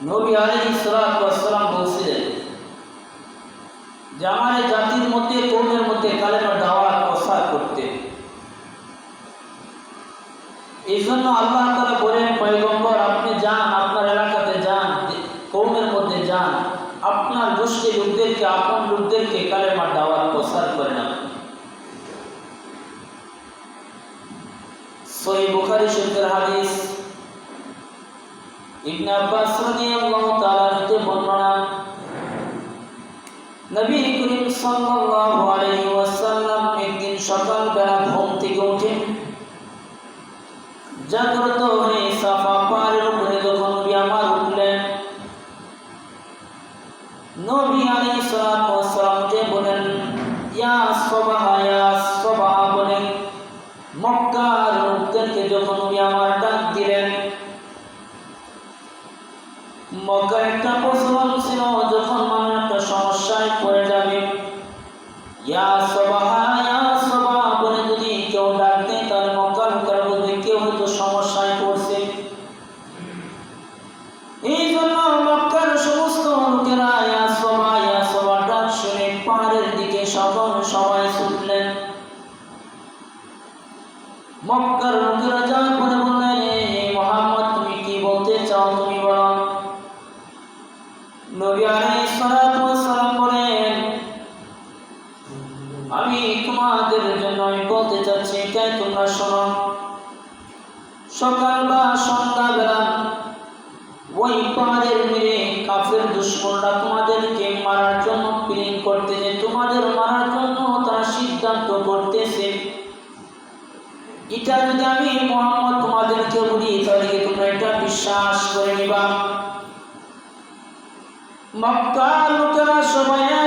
নবী আলী সালাম বলছিলেন যে আমার জাতির মধ্যে কৌমের মধ্যে কালেমার দাওয়াত প্রসার করতে এই জন্য আল্লাহ তারা বলেন পয়গম্বর আপনি যান আপনার এলাকাতে যান কৌমের মধ্যে যান আপনার গোষ্ঠী লোকদেরকে আপন লোকদেরকে কালেমার দাওয়াত প্রসার করে না সহি বুখারি শরীফের হাদিস ইবনে আব্বাস রাদিয়াল্লাহু তাআলা হতে বর্ণনা, নবী করিম সাল্লাল্লাহু আলাইহি ওয়াসাল্লাম একদিন সকালবেলা ঘুম থেকে উঠে জাগ্রত হয়ে সাফা সকল সময় শুনলেন মক্কার লোকেরা বিশ্বাস করে নিবা মক্কার লোকেরা সবাই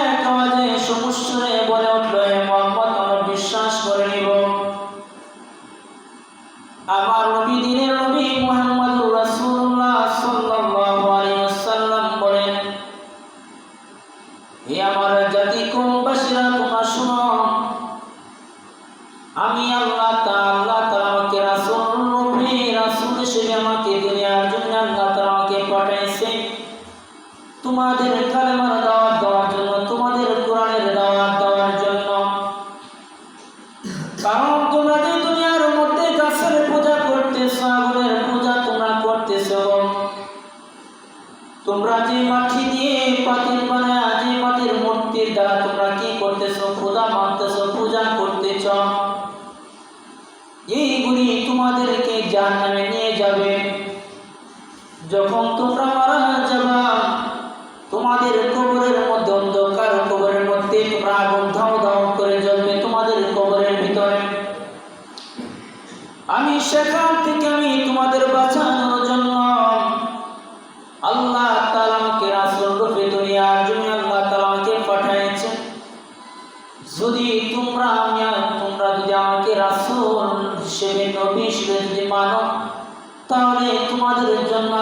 কারণ তোমরা আমি তোমরা যদি আমাকে রাসুল হিসেবে নবী হিসেবে যদি মানো তাহলে তোমাদের জন্য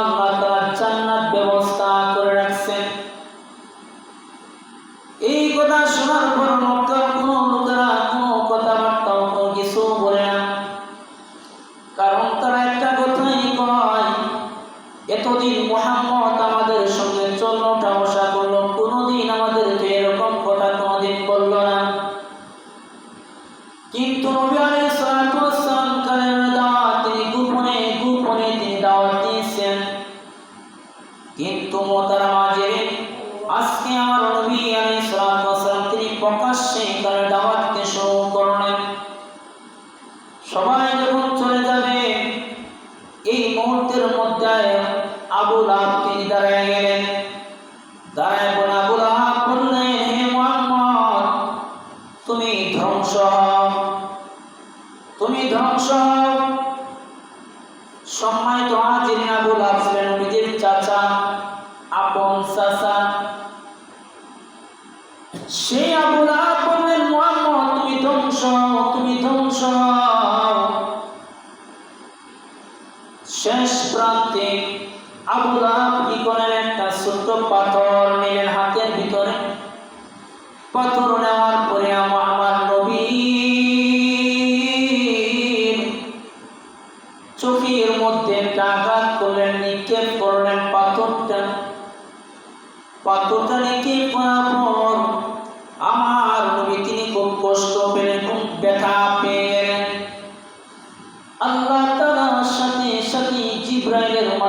মোহতারা মাঝে। আজকে আমার নবী সে আবুল আপনের মোহাম্মদ তুমি ধ্বংস তুমি ধ্বংস শেষ প্রান্তে আবুল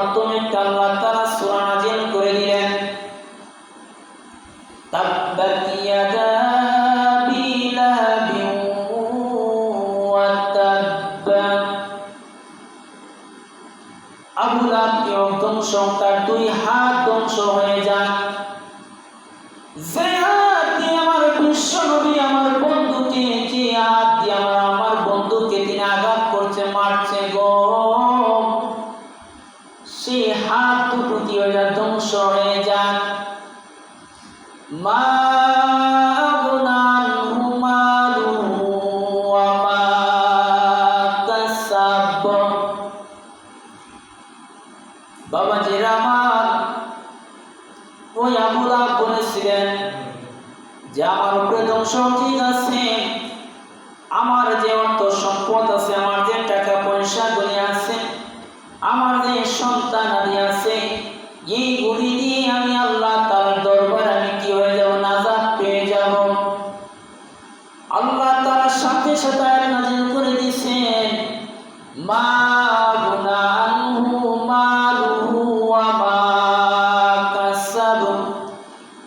মাধ্যমে আল্লাহ তারা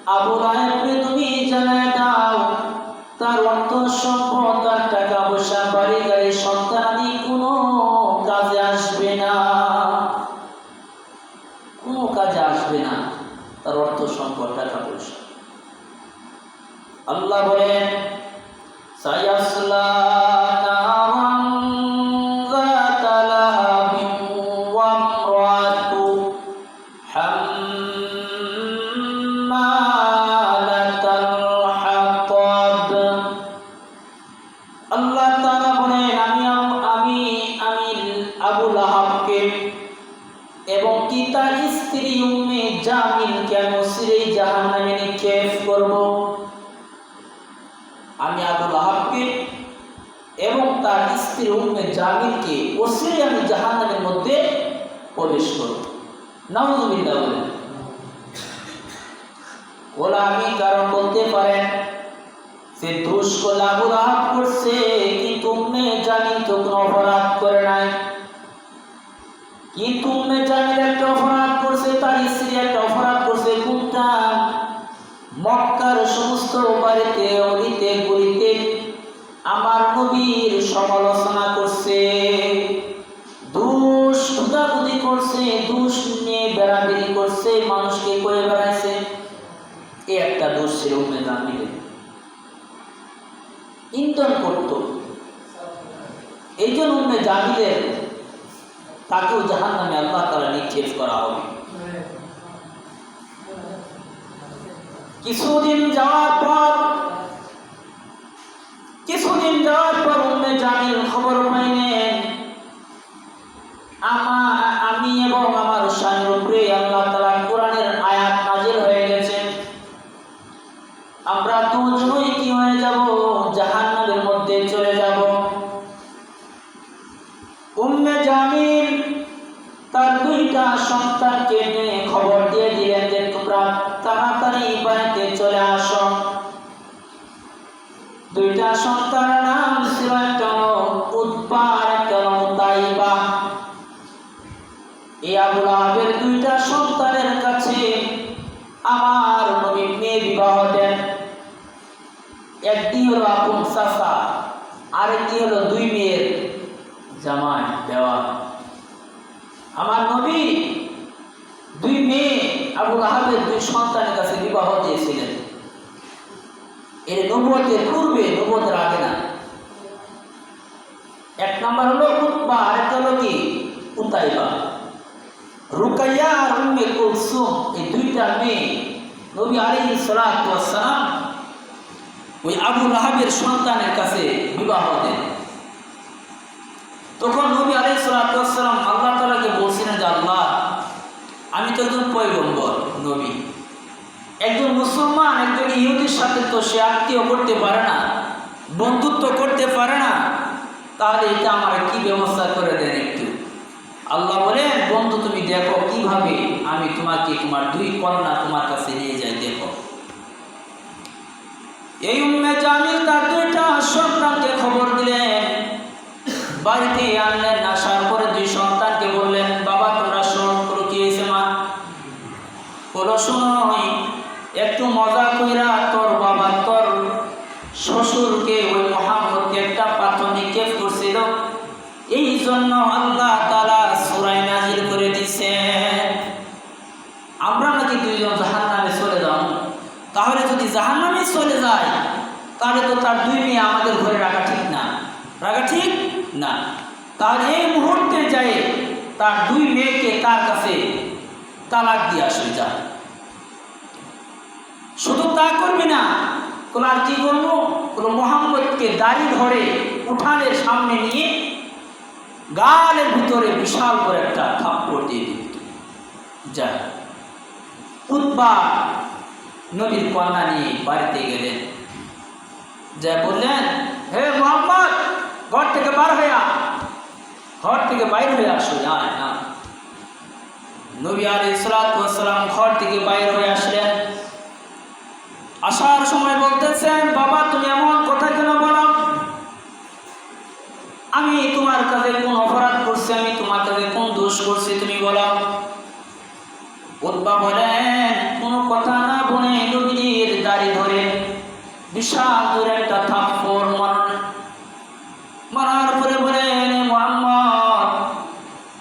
আবু রাহেবকে তুমি জানায় দাও। তার অর্থ সম্পদ আবুল আহাবকে এবং কি স্ত্রী উম্মে জামিনকে আমি সেই জাহান নামে নিক্ষেপ করব। আমি আবুল আহাবকে এবং তার স্ত্রী উম্মে জামিনকে ওসিরে আমি জাহান মধ্যে প্রবেশ করব। নাউজুবিল্লা বলেন। গোলামি কারণ বলতে পারেন সে দোষ গোলাবুল আহাব করছে, কিন্তু উম্মে জামিন তো কোনো অপরাধ করে নাই। একটা করছে একটা করছে। মক্কার সমস্ত বাড়িতে অলিতে তাকেও জাহান নামে আল্লাহ তারা নিক্ষেপ করা হবে। কিছুদিন যাওয়ার পর কিছুদিন যাওয়ার পর নবুয়তের পূর্বে নবুয়তের আগে না। এক নম্বর হলো উৎবা আরেকটা হলো কি? উতাইবা। রুকাইয়া আর উম্মে কুলসুম, এই দুইটা মেয়ে নবী আলী সালাম ওই আবু রাহাবের সন্তানের কাছে বিবাহ দেন। তখন নবী আলী সালাম আল্লাহ তালাকে বলছিলেন যে, আল্লাহ, আমি তো একজন পয়গম্বর নবী। একজন মুসলমান তো সে আত্মীয় করতে পারে না, বন্ধুত্ব করতে পারে না, তাহলে এটা আমার কি ব্যবস্থা করে দেন একটু? আল্লাহ বলে বন্ধু, তুমি দেখো কীভাবে আমি তোমাকে তোমার দুই কন্যা তোমার কাছে নিয়ে যাই, দেখো। এই উম্মে জামিল তার দুইটা সন্তানকে খবর দিলেন। বাড়িতে আনলেন আসার পরে দুই সন্তানকে বললেন, বাবা, তোমরা স্মরণ করো কি হয়েছে মা? বলো, শোনো, একটু মজা কইরা তাহলে তো তার দুই মেয়ে আমাদের ঘরে রাখা ঠিক না। রাখা ঠিক না। তাহলে এই মুহূর্তে যাই তার দুই মেয়েকে তার কাছে তালাক দিয়ে আসবে যা শুধু তা করবি না কোন আর কি করব কোনো মোহাম্মদকে দাড়ি ধরে উঠানের সামনে নিয়ে গালের ভিতরে বিশাল করে একটা থাপ্পড় দিয়ে দিত যা উৎপা নবীর কন্যা নিয়ে বাড়িতে গেলেন। যা বললেন, হে মোহাম্মদ, ঘর থেকে বার আ ঘর থেকে বাইর হয়ে আসো। যায় না। নবী আলী সালাম ঘর থেকে বাইর হয়ে আসলেন। আসার সময় বলতেছেন, বাবা, তুমি এমন কথা কেন বলো? আমি তোমার কাছে কোন অপরাধ করছি, আমি তোমার কাছে কোন দোষ করছি, তুমি বলো। উদ্বা বলেন, কোনো কথা না বলে নবীজির দাড়ি ধরে বিশাল দূরে একটা থাপ্পড় মারলেন মারার পরে মোহাম্মদ,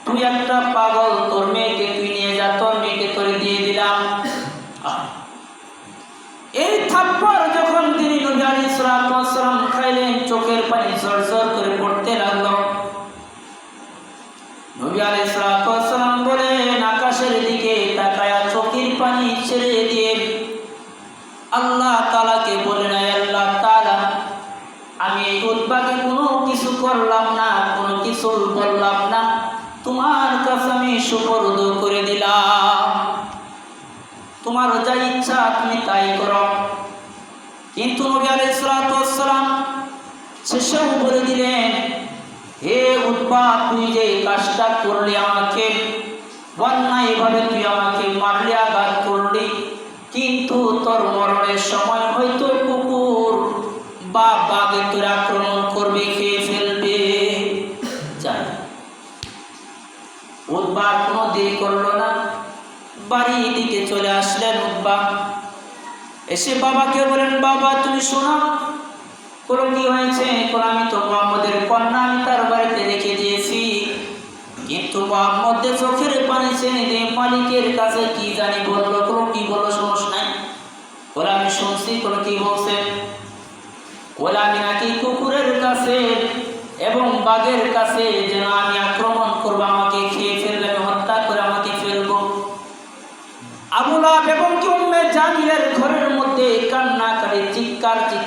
তুই একটা পাগল, তোর মেয়েকে তুই নিয়ে যা, তোর মেয়েকে তোর দিয়ে দিলাম। এই থাপ্পড় যখন তিনি নবী আলী সালাম খাইলেন, চোখের পানি ঝরঝর করে পড়তে লাগল। নবী আলী কিছু বললাম না, তোমার কাছে আমি সুপর্দ করে দিলাম। তোমার যা ইচ্ছা তুমি তাই করো। কিন্তু নবী আলাইসালাম শেষেও বলে দিলেন, হে উৎপা তুই যে কাজটা করলি আমাকে, বন্যায় এভাবে তুই আমাকে মারলি আঘাত করলি, কিন্তু তোর মরণের সময় হয়তো কুকুর বা বাঘে তোর আক্রমণ বাড়ি দিকে চলে আসলেন উদ্বা এসে বাবাকে বলেন, বাবা, তুমি শোনো। কোনো কি হয়েছে? কোনো আমি তো মোহাম্মদের কন্যা, আমি তার বাড়িতে রেখে দিয়েছি। কিন্তু মোহাম্মদের চোখের পানি দিয়ে মালিকের কাছে কি জানি বলল, কোনো কি বলল সমস্যা নাই। বলে, আমি শুনছি, কোনো কি বলছে? বলে, আমি নাকি কুকুরের কাছে এবং বাঘের কাছে যেন আমি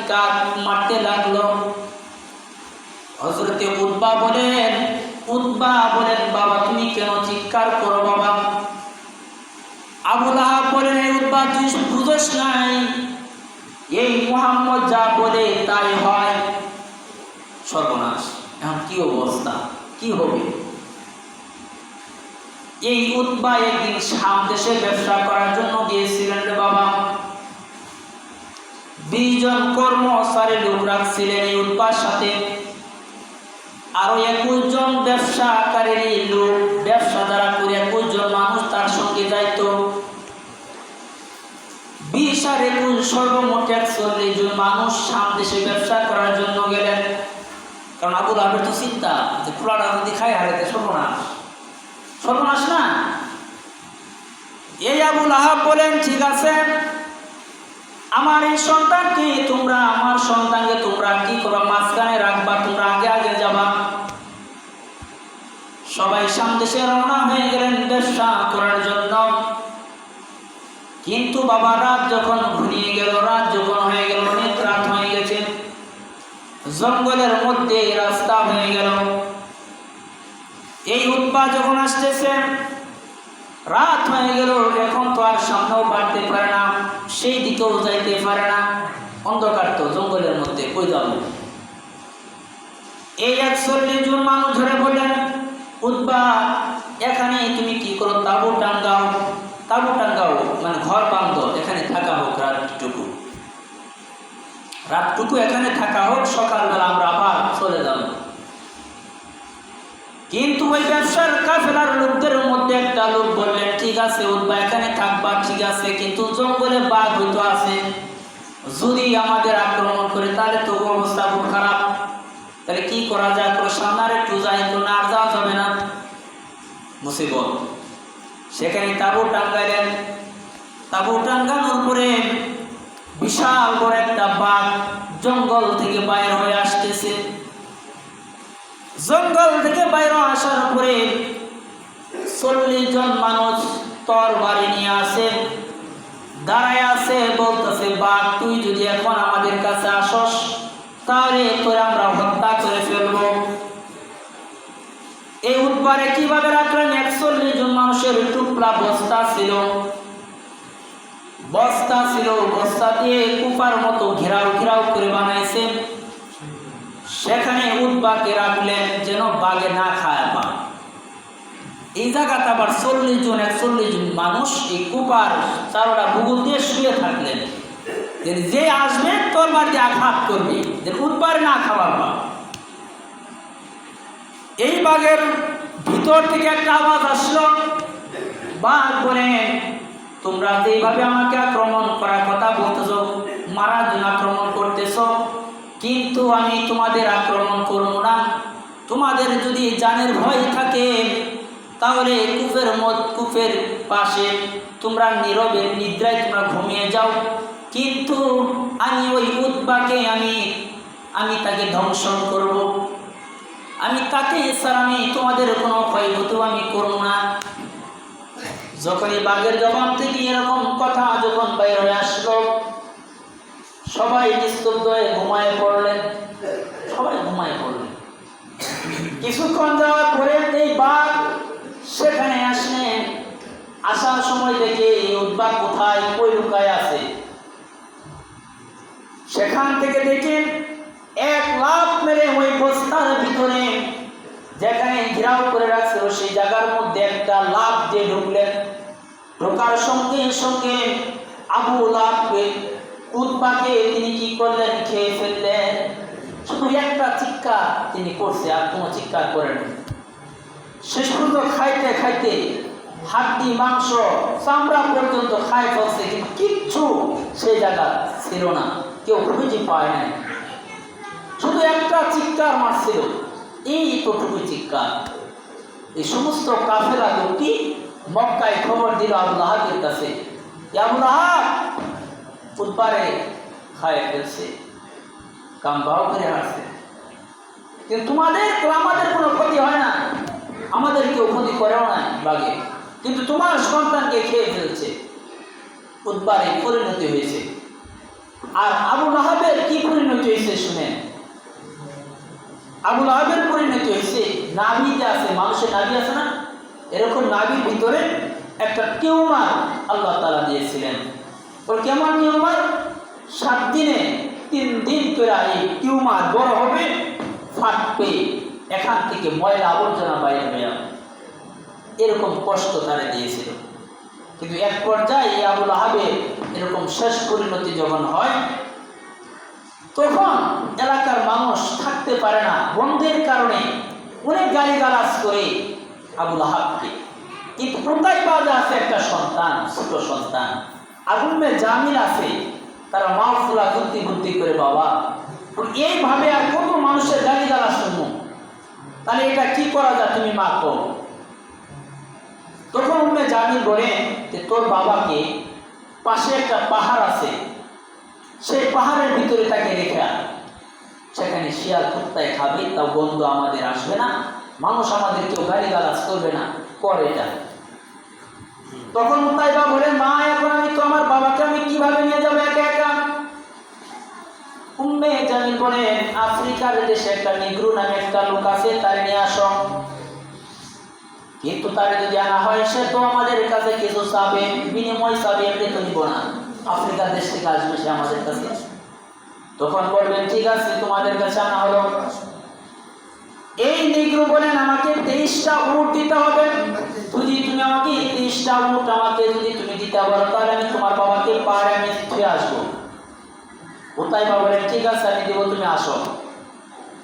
চিৎকার মারতে লাগল। হজরতে উদ্বা বলেন উদ্বা বলেন, বাবা, তুমি কেন চিৎকার করো বাবা? আবুল আহাব বলেন এই উদ্বা বুঝোস নাই। এই মোহাম্মদ যা বলে তাই হয়। সর্বনাশ, এখন কি অবস্থা? কি হবে? এই উৎবা একদিন দেশে ব্যবসা করার জন্য গিয়েছিলেন বাবা। জন কর্মচারী লোক রাখছিলেন এই উৎবার সাথে। আরও একুশ জন ব্যবসা ব্যবসাকারী লোক ব্যবসা দ্বারা করে একুশ জন মানুষ তার সঙ্গে যাইত। বিশ আর একুশ সর্বমোট একচল্লিশ জন মানুষ শাম দেশে ব্যবসা করার জন্য গেলেন। কারণ আবুল আবের তো চিন্তা যে খোলাটা যদি খায় হারাতে সর্বনাশ। সর্বনাশ না? এই আবুল আহাব বলেন, ঠিক আছে আমার এই সন্তানকে তোমরা আমার সন্তানকে তোমরা কি করবা? মাঝখানে রাখবা, তোমরা আগে আগে যাবা। সবাই সামদেশে রওনা হয়ে গেলেন ব্যবসা করার জন্য। কিন্তু বাবা রাত যখন ঘুরিয়ে গেল, রাত যখন হয়ে গেল, অনেক রাত হয়ে গেছে। জঙ্গলের মধ্যে রাস্তা হয়ে গেল। এই উৎপা যখন আসতেছে রাত হয়ে গেল, এখন তো আর সামনেও বাড়তে পারে না, সেই দিকেও যাইতে পারে না। অন্ধকার তো, জঙ্গলের মধ্যে, কই যাব? এই একচল্লিশ জন মানুষ ধরে বললেন উৎপা এখানে তুমি কি করো? তাবু টাঙ্গাও তাবু টাঙ্গাও মানে ঘর বান্ধ, এখানে থাকা হোক রাতটুকু। রাতটুকু এখানে থাকা হোক, সকালবেলা আমরা আবার চলে যাব। কিন্তু ওই ব্যবসার কাফেলার লোকদের মধ্যে একটা লোক বললেন ঠিক আছে উদ্বা এখানে থাকবা, ঠিক আছে, কিন্তু জঙ্গলে বাঘ হইতো আছে। যদি আমাদের আক্রমণ করে, তাহলে তো অবস্থা খুব খারাপ। তাহলে কি করা যায়? কোনো সামনে আর একটু যাই তো না আর যাওয়া যাবে না। মুসিবত। সেখানে তাবু টাঙ্গাইলেন। তাবু টাঙ্গানোর পরে বিশাল বড় একটা বাঘ জঙ্গল থেকে বাইর হয়ে জঙ্গল থেকে বাইরে আসার পরে চল্লিশ জন মানুষ তর বাড়ি নিয়ে আসে, দাঁড়ায় আছে, বলতেছে বাঘ তুই যদি এখন আমাদের কাছে আসস, তাহলে তোরে আমরা হত্যা করে ফেলব। এই উৎপারে কীভাবে রাখলেন? একচল্লিশ জন মানুষের টুকরা বস্তা ছিল। বস্তা ছিল, বস্তা দিয়ে কুপার মতো ঘেরাও ঘেরাও করে বানাইছে। সেখানে উদ্বাকে রাখলেন যেন বাঘে না খায় পা এই জায়গাতে আবার চল্লিশ জন, একচল্লিশ জন মানুষ এই কুপার চারোটা ভূগোল দিয়ে শুয়ে থাকলেন। যে আসবে, তোর বাড়িতে আঘাত করবে। যে উদ্বারে না খাওয়ার পা এই বাঘের ভিতর থেকে একটা আওয়াজ আসলো। বাঘ বলে, তোমরা যেইভাবে আমাকে আক্রমণ করার কথা বলতেছ, মারার জন্য আক্রমণ করতেছ। কিন্তু আমি তোমাদের আক্রমণ করব না। তোমাদের যদি জানের ভয় থাকে, তাহলে কূপের মত কূপের পাশে তোমরা নীরবে নিদ্রায় তোমরা ঘুমিয়ে যাও। কিন্তু আমি ওই উদ্বাকে আমি আমি তাকে ধ্বংসন করব। আমি তাকে স্যার আমি তোমাদের কোনো ক্ষয়ক্ষতি আমি করব না। যখন এই বাঘের জবান থেকে এরকম কথা যখন বাইরে আসলো সবাই নিস্তব্ধ হয়ে ঘুমায় পড়লেন সবাই ঘুমায় পড়লেন কিছুক্ষণ যাওয়ার পরে এই বাঘ সেখানে আসলেন আসার সময় দেখে এই উদ্বাগ কোথায়, কই লুকায় আছে। সেখান থেকে দেখেন এক লাভ মেরে ওই বস্তার ভিতরে যেখানে ঘেরাও করে রাখছিল, সেই জায়গার মধ্যে একটা লাভ দিয়ে ঢুকলেন। ঢোকার সঙ্গে সঙ্গে আবু লাভকে উৎপাকে তিনি কি করলেন, খেয়ে ফেললেন? শুধু একটা চিৎকার তিনি করছে, আর কোনো চিৎকার করেন শেষ পর্যন্ত খাইতে খাইতে হাড্ডি, মাংস, চামড়া পর্যন্ত খাই ফেলছে, কিন্তু কিচ্ছু সেই জায়গা ছিল না। কেউ খুঁজে পায় নাই। শুধু একটা চিৎকার মারছিল, এই এতটুকু চিৎকার। এই সমস্ত কাফেলা লোকটি মক্কায় খবর দিল আবুল আহাবের কাছে। আবুল আহাব ফুটপারে খায় ফেলছে, কামবাও করে হাসছে কিন্তু তোমাদের আমাদের কোনো ক্ষতি হয় না। আমাদের কেউ ক্ষতি করেও না বাঘে কিন্তু তোমার সন্তানকে খেয়ে ফেলছে উদ্বারে পরিণতি হয়েছে। আর আবুল আহাবের কি পরিণতি হয়েছে শুনেন? আবুল আহাবের পরিণতি হয়েছে নাভিতে আছে, মানুষের নাভি আছে না? এরকম নাভির ভিতরে একটা টিউমার আল্লাহ তালা দিয়েছিলেন। ওর কেমন টিউমার সাত দিনে তিন দিন করে এই টিউমার বড় হবে, ফাটবে। এখান থেকে ময়লা আবর্জনা বাইরে হয়ে এরকম কষ্ট তারা দিয়েছিল। কিন্তু এক পর্যায়ে আবুল আহাবে এরকম শেষ পরিণতি যখন হয়, তখন এলাকার মানুষ থাকতে পারে না। বন্ধের কারণে অনেক গালি গালাজ করে আবুল আহাবকে। কিন্তু কোথায় বাজে আছে একটা সন্তান, ছোট সন্তান? আগুমে জামিল আছে, তারা মাহফুলা বুদ্ধি বুদ্ধি করে বাবা। এইভাবে আর কত মানুষের গালি গালা শুনব? তাহলে এটা কি করা যায় তুমি মা কো তখন উম্মে জামিল বলে যে, তোর বাবাকে পাশে একটা পাহাড় আছে, সেই পাহাড়ের ভিতরে তাকে রেখে সেখানে শিয়াল কুত্তায় খাবে, তাও বন্ধু আমাদের আসবে না, মানুষ আমাদের কেউ গাড়ি গালাজ করবে না, করে এটা। তখন মুতাইবা বলে, মা, এখন আমি তো আমার বাবাকে আমি কীভাবে নিয়ে যাব একা একা? উম্মে জামিল বলেন আফ্রিকার দেশে একটা নিগ্রু নামে একটা লোক আছে, তার নিয়ে আসো। কিন্তু তার যদি আনা হয়, সে তো আমাদের কাছে কিছু চাবে, বিনিময় চাবে, এমনি তো নিব না। আফ্রিকার দেশ থেকে আসবে সে আমাদের কাছে। তখন বলবেন, ঠিক আছে, তোমাদের কাছে আনা হলো। এই নিগ্রু বলেন, আমাকে তেইশটা উট দিতে হবে। যদি তুমি আমাকে তিরিশটা উট আমাকে যদি তুমি দিতে পারো, তাহলে আমি তোমার বাবাকে পাহাড়ে আমি ফিরে আসব। ওতাই বাবা ঠিক আছে, আমি দেবো, তুমি আসো।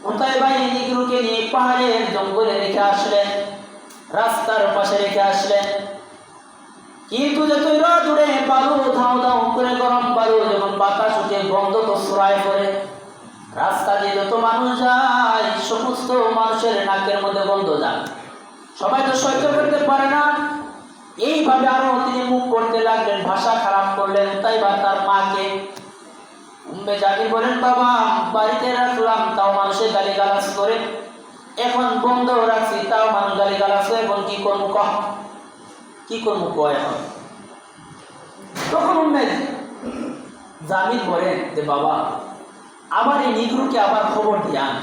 ওতাই ভাই নিগরুকে নিয়ে পাহাড়ের জঙ্গলে রেখে আসলেন, রাস্তার পাশে রেখে আসলেন। কিন্তু যতই রোদ উড়ে বালু ধাও ধাও করে গরম বালু যখন বাতাস উঠে গন্ধ তো ছড়ায় করে, রাস্তা দিয়ে যত মানুষ যায়, সমস্ত মানুষের নাকের মধ্যে গন্ধ যায়। সবাই তো সহ্য করতে পারে না। এইভাবে আরও তিনি মুখ করতে লাগলেন, ভাষা খারাপ করলেন। তাই বা তার মাকে উম্মে জাকির বলেন, বাবা, বাড়িতে রাখলাম, তাও মানুষের গালি গালাজ করে। এখন বন্ধ রাখছি, তাও মানুষ গালি করে, এখন কি করব কহ? কি করব কহ এখন? তখন উম্মে জামির বলেন যে, বাবা আবার এই নিগ্রুকে আবার খবর দিয়ান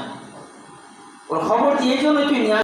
ওর খবর দিয়ে জন্য তুই নিয়ে